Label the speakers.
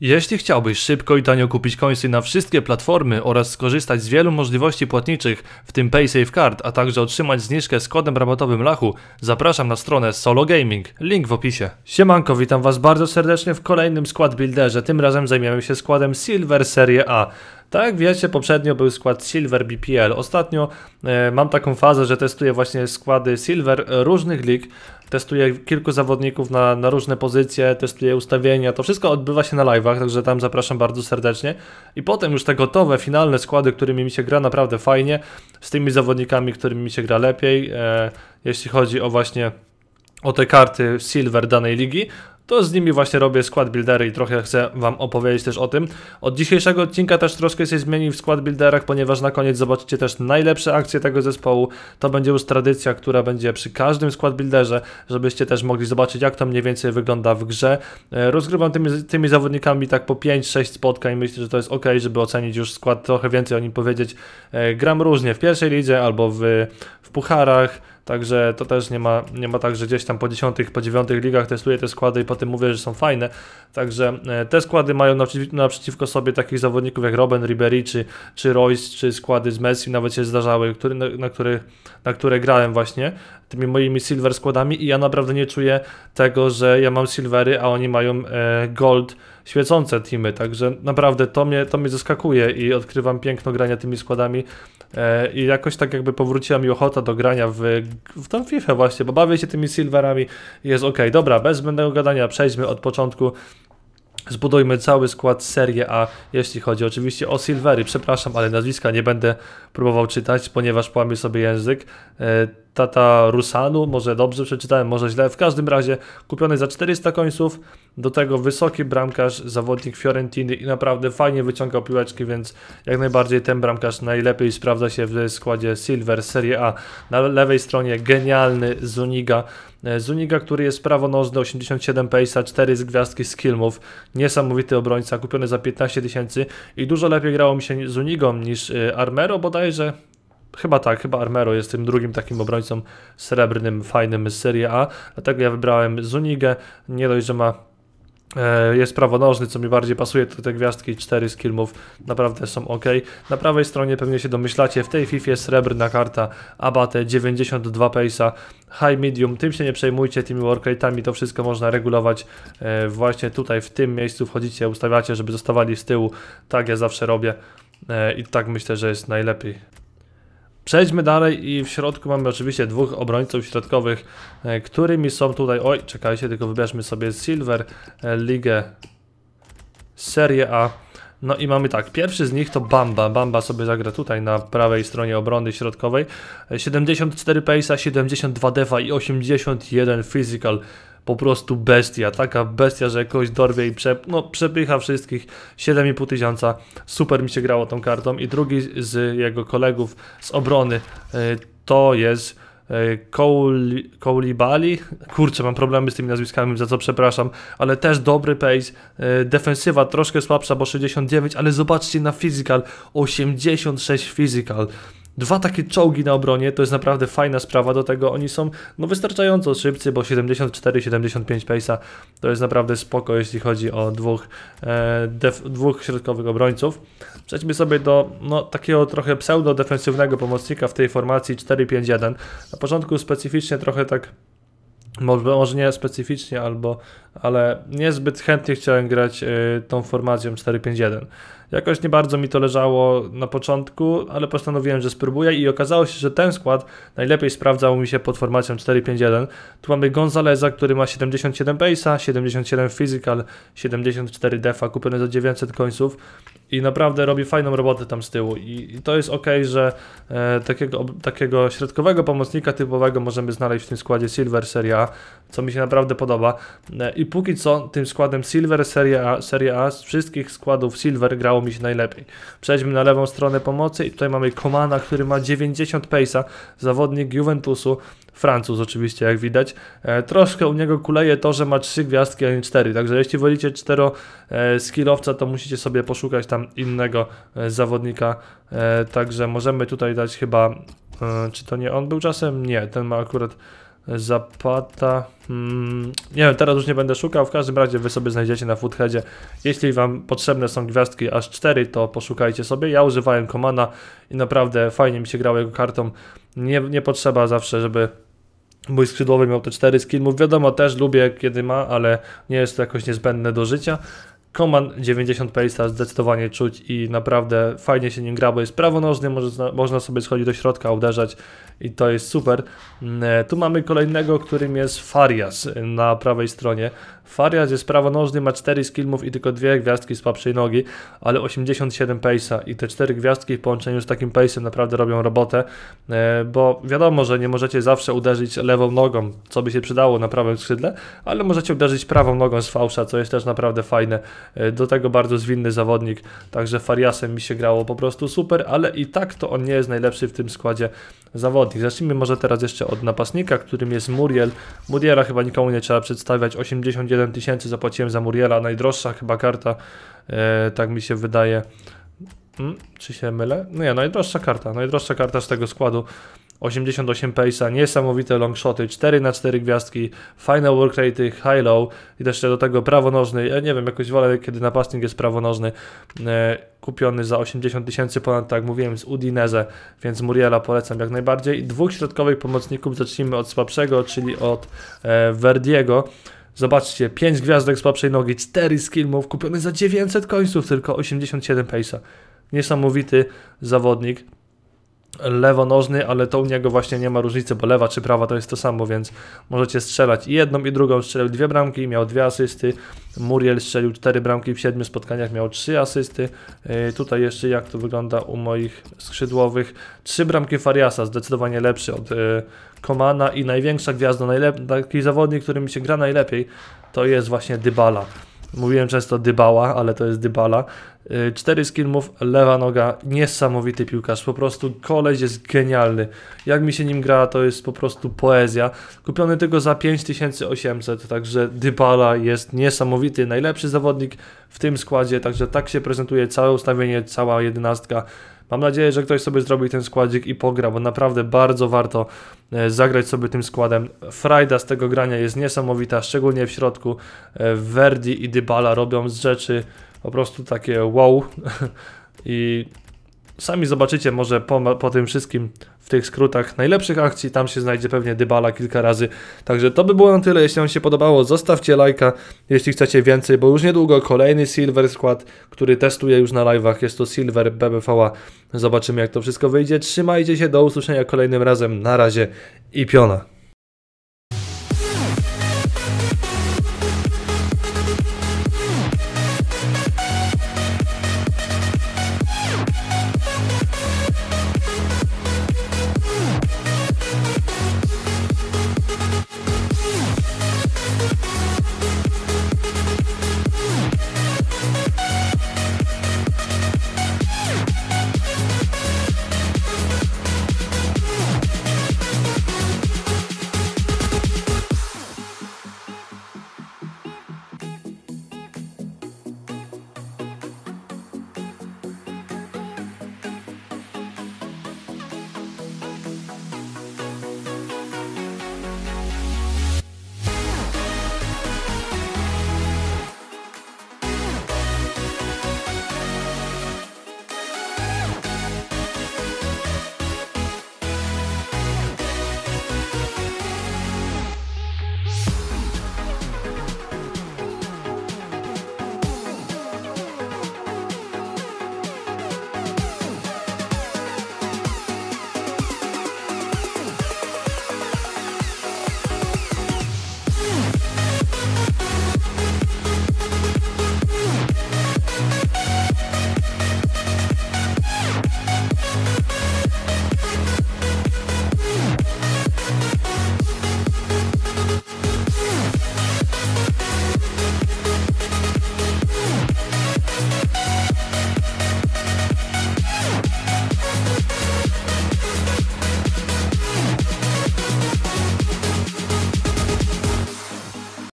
Speaker 1: Jeśli chciałbyś szybko i tanio kupić końcy na wszystkie platformy oraz skorzystać z wielu możliwości płatniczych, w tym PaySafeCard, a także otrzymać zniżkę z kodem rabatowym Lachu, zapraszam na stronę Solo Gaming. Link w opisie. Siemanko, witam was bardzo serdecznie w kolejnym skład builderze. Tym razem zajmiemy się składem Silver Serie A. Tak jak wiecie, poprzednio był skład Silver BPL. Ostatnio e, mam taką fazę, że testuję właśnie składy Silver różnych lig. Testuję kilku zawodników na, na różne pozycje, testuję ustawienia. To wszystko odbywa się na live'ach, także tam zapraszam bardzo serdecznie. I potem już te gotowe, finalne składy, którymi mi się gra naprawdę fajnie, z tymi zawodnikami, którymi mi się gra lepiej, e, jeśli chodzi o właśnie o te karty Silver danej ligi, to z nimi właśnie robię skład buildery i trochę chcę Wam opowiedzieć też o tym. Od dzisiejszego odcinka też troszkę się zmieni w skład builderach, ponieważ na koniec zobaczycie też najlepsze akcje tego zespołu. To będzie już tradycja, która będzie przy każdym skład builderze, żebyście też mogli zobaczyć jak to mniej więcej wygląda w grze. E, rozgrywam tymi, tymi zawodnikami tak po 5-6 spotkań, myślę, że to jest ok, żeby ocenić już skład, trochę więcej o nim powiedzieć. E, gram różnie w pierwszej lidze albo w, w pucharach, Także to też nie ma, nie ma tak, że gdzieś tam po 10, po 9 ligach testuję te składy i potem mówię, że są fajne. Także e, te składy mają naprzeciwko sobie takich zawodników jak Robin Ribery czy, czy Royce, czy składy z Messi nawet się zdarzały, który, na, na, które, na które grałem właśnie tymi moimi silver składami i ja naprawdę nie czuję tego, że ja mam silvery, a oni mają e, gold świecące teamy, także naprawdę to mnie, to mnie zaskakuje i odkrywam piękno grania tymi składami e, i jakoś tak jakby powróciła mi ochota do grania w, w tą FIFA właśnie, bo bawię się tymi silverami jest ok. Dobra, bez zbędnego gadania przejdźmy od początku Zbudujmy cały skład Serie A, jeśli chodzi oczywiście o Silvery. Przepraszam, ale nazwiska nie będę próbował czytać, ponieważ połamię sobie język. E, Tata Rusanu, może dobrze przeczytałem, może źle. W każdym razie kupiony za 400 końców, do tego wysoki bramkarz, zawodnik Fiorentiny i naprawdę fajnie wyciągał piłeczki, więc jak najbardziej ten bramkarz najlepiej sprawdza się w składzie Silver Serie A. Na lewej stronie genialny Zuniga. E, Zuniga, który jest prawonożny, 87 pace'a, 4 z gwiazdki skillmów, niesamowity obrońca, kupiony za 15 tysięcy i dużo lepiej grało mi się Zunigą niż e, Armero bodajże, Chyba tak, chyba Armero jest tym drugim takim obrońcą srebrnym, fajnym z Serie A. Dlatego ja wybrałem Zunigę. Nie dość, że ma e, jest prawonożny, co mi bardziej pasuje, to te gwiazdki 4 skillmów naprawdę są ok. Na prawej stronie pewnie się domyślacie, w tej FIFA srebrna karta Abate 92 pace'a, high medium, tym się nie przejmujcie, tymi workrate'ami to wszystko można regulować e, właśnie tutaj w tym miejscu wchodzicie, ustawiacie, żeby zostawali z tyłu, tak ja zawsze robię e, i tak myślę, że jest najlepiej. Przejdźmy dalej i w środku mamy oczywiście dwóch obrońców środkowych, e, którymi są tutaj, oj czekajcie, tylko wybierzmy sobie Silver e, Ligę Serie A. No i mamy tak, pierwszy z nich to Bamba. Bamba sobie zagra tutaj na prawej stronie obrony środkowej. 74 pace'a, 72 defa i 81 physical po prostu bestia, taka bestia, że jakoś dorwie i prze, no, przepycha wszystkich, 7,5 tysiąca, super mi się grało tą kartą. I drugi z jego kolegów z obrony y, to jest y, Koulibaly, kurczę mam problemy z tymi nazwiskami, za co przepraszam, ale też dobry pace, y, defensywa troszkę słabsza, bo 69, ale zobaczcie na physical, 86 physical, Dwa takie czołgi na obronie to jest naprawdę fajna sprawa. Do tego oni są no, wystarczająco szybcy, bo 74-75 pace'a to jest naprawdę spoko, jeśli chodzi o dwóch, e, def, dwóch środkowych obrońców. Przejdźmy sobie do no, takiego trochę pseudo-defensywnego pomocnika w tej formacji 4-5-1. Na początku specyficznie trochę tak może, nie specyficznie, albo, ale niezbyt chętnie chciałem grać y, tą formacją 4-5-1. Jakoś nie bardzo mi to leżało na początku, ale postanowiłem, że spróbuję i okazało się, że ten skład najlepiej sprawdzał mi się pod formacją 4-5-1. Tu mamy Gonzaleza, który ma 77 base'a, 77 physical, 74 defa, kupiony za 900 końców i naprawdę robi fajną robotę tam z tyłu i, i to jest ok, że e, takiego, takiego środkowego pomocnika typowego możemy znaleźć w tym składzie Silver Serie A, co mi się naprawdę podoba e, i póki co tym składem Silver Serie A, Serie A z wszystkich składów Silver grało mi się najlepiej. Przejdźmy na lewą stronę pomocy i tutaj mamy Komana, który ma 90 pace'a, zawodnik Juventusu, Francuz oczywiście, jak widać. E, troszkę u niego kuleje to, że ma 3 gwiazdki, a nie 4, także jeśli wolicie 4 e, skillowca, to musicie sobie poszukać tam innego e, zawodnika, e, także możemy tutaj dać chyba, e, czy to nie on był czasem? Nie, ten ma akurat Zapata. Hmm, nie wiem, teraz już nie będę szukał. W każdym razie wy sobie znajdziecie na Footheadzie. Jeśli wam potrzebne są gwiazdki aż 4, to poszukajcie sobie. Ja używałem Komana i naprawdę fajnie mi się grało jego kartą. Nie, nie potrzeba zawsze, żeby mój skrzydłowy miał te 4 skillmów. Wiadomo, też lubię kiedy ma, ale nie jest to jakoś niezbędne do życia. Command 90 Pace'a zdecydowanie czuć i naprawdę fajnie się nim gra, bo jest prawonożny, można, można sobie schodzić do środka, uderzać i to jest super. Mm, e, tu mamy kolejnego, którym jest Farias na prawej stronie. Farias jest prawonożny, ma 4 skillmów i tylko dwie gwiazdki z słabszej nogi, ale 87 pace'a i te 4 gwiazdki w połączeniu z takim pace'em naprawdę robią robotę, e, bo wiadomo, że nie możecie zawsze uderzyć lewą nogą, co by się przydało na prawym skrzydle, ale możecie uderzyć prawą nogą z fałsza, co jest też naprawdę fajne. E, do tego bardzo zwinny zawodnik, także Fariasem mi się grało po prostu super, ale i tak to on nie jest najlepszy w tym składzie zawodnik. Zacznijmy może teraz jeszcze od napastnika, którym jest Muriel. Muriela chyba nikomu nie trzeba przedstawiać, 81 tysięcy zapłaciłem za Muriela, najdroższa chyba karta, e, tak mi się wydaje. Hmm, czy się mylę? No nie, najdroższa karta, najdroższa karta z tego składu. 88 pace'a, niesamowite longshoty, 4 na 4 gwiazdki, fajne work rate, high low i jeszcze do tego prawonożny. Ja nie wiem, jakoś wolę, kiedy napastnik jest prawonożny. E, kupiony za 80 tysięcy ponad, tak jak mówiłem, z Udinese, więc Muriela polecam jak najbardziej. I dwóch środkowych pomocników zacznijmy od słabszego, czyli od e, Verdiego. Zobaczcie, 5 gwiazdek słabszej nogi, 4 skill kupiony za 900 końców, tylko 87 pace'a. Niesamowity zawodnik lewonożny, ale to u niego właśnie nie ma różnicy, bo lewa czy prawa to jest to samo, więc możecie strzelać i jedną i drugą. Strzelił dwie bramki, miał dwie asysty. Muriel strzelił cztery bramki w siedmiu spotkaniach, miał trzy asysty. Yy, tutaj jeszcze jak to wygląda u moich skrzydłowych. Trzy bramki Fariasa, zdecydowanie lepszy od yy, Komana i największa gwiazda, taki zawodnik, który mi się gra najlepiej, to jest właśnie Dybala. Mówiłem często Dybala, ale to jest Dybala. 4 y, skillmów, lewa noga, niesamowity piłkarz, po prostu koleś jest genialny. Jak mi się nim gra, to jest po prostu poezja. Kupiony tylko za 5800, także Dybala jest niesamowity, najlepszy zawodnik w tym składzie, także tak się prezentuje całe ustawienie, cała jedenastka. Mam nadzieję, że ktoś sobie zrobi ten składzik i pogra, bo naprawdę bardzo warto e, zagrać sobie tym składem. Frajda z tego grania jest niesamowita, szczególnie w środku. E, Verdi i Dybala robią z rzeczy po prostu takie wow. I sami zobaczycie może po, po tym wszystkim w tych skrótach najlepszych akcji, tam się znajdzie pewnie Dybala kilka razy. Także to by było na tyle, jeśli Wam się podobało, zostawcie lajka, jeśli chcecie więcej, bo już niedługo kolejny Silver skład, który testuję już na live'ach, jest to Silver BBVA. Zobaczymy jak to wszystko wyjdzie, trzymajcie się, do usłyszenia kolejnym razem, na razie i piona.